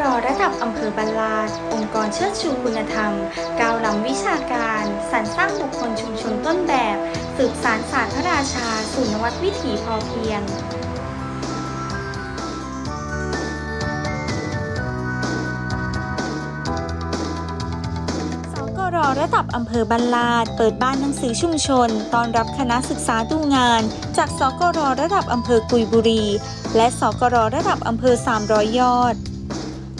รระดับอำเภอบันลาด องค์กรเชิดชูคุณธรรม ก้าวล้ำวิชาการ สรรสร้างบุคคลชุมชนต้นแบบ สืบสารศาสตร์พระราชา สู่นวัตวิถีพอเพียงสกรระดับอำเภอบันลาด เปิดบ้านหนังสือชุมชนต้อนรับคณะศึกษาดูงาน จากสกรระดับอำเภอกุยบุรี และสกรระดับอำเภอ 300 ยอด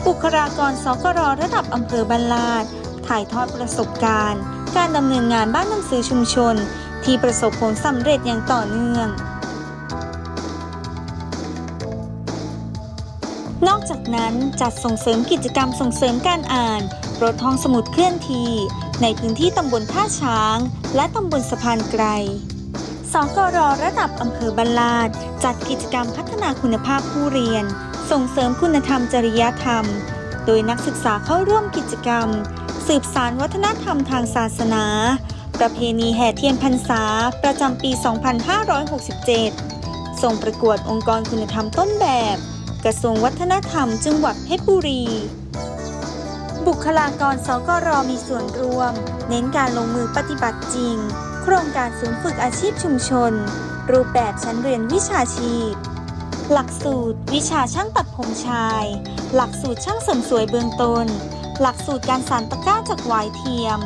บุคลากรสกรระดับอำเภอบันลาด ถ่ายทอดประสบการณ์ การดำเนินงานบ้านหนังสือชุมชน ที่ประสบผลสำเร็จอย่างต่อเนื่อง นอกจากนั้นจัดส่งเสริมกิจกรรมส่งเสริมการอ่านรถห้องสมุดเคลื่อนที่ ในพื้นที่ตำบลท่าช้าง และตำบลสะพานไกรสกรระดับอำเภอบันลาด จัดกิจกรรมพัฒนาคุณภาพผู้เรียน ส่งเสริมคุณธรรมจริยธรรม โดยนักศึกษาเข้าร่วมกิจกรรม สืบสารวัฒนธรรมทางศาสนา ประเพณีแห่เทียนพรรษา ประจำปี 2567 ส่งประกวดองค์กรคุณธรรมต้นแบบ กระทรวงวัฒนธรรมจังหวัดเพชรบุรี บุคลากรสกรมีส่วนร่วม เน้นการลงมือปฏิบัติจริง โครงการศูนย์ฝึกอาชีพชุมชน รูปแบบชั้นเรียนวิชาชีพ หลักสูตร วิชาช่างตัดผมชาย หลักสูตรช่างเสริมสวยเบื้องต้น หลักสูตรการสานตะกร้าจากหวายเทียม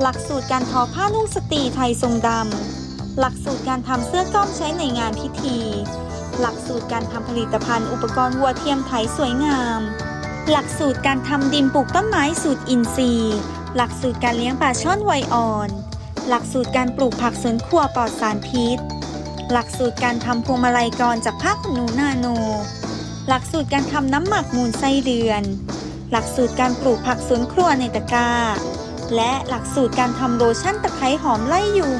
หลักสูตรการทอผ้านุ่งสตรีไทยทรงดำ หลักสูตรการทำเสื้อกล้อมใช้ในงานพิธี หลักสูตรการทำผลิตภัณฑ์อุปกรณ์วัวเทียมไทยสวยงาม หลักสูตรการทำดินปลูกต้นไม้สูตรอินทรีย์ หลักสูตรการเลี้ยงปลาช่อนไวอ่อน หลักสูตรการปลูกผักสวนครัวปลอดสารพิษ หลักสูตรการทำพวงมาลัยกรจากผ้าขนหนูนาโน หลักสูตรการทำน้ำหมักมูลไส้เดือน หลักสูตรการปลูกผักสวนครัวในตะกร้า และหลักสูตรการทำโลชั่นตะไคร้หอมไล่ยุง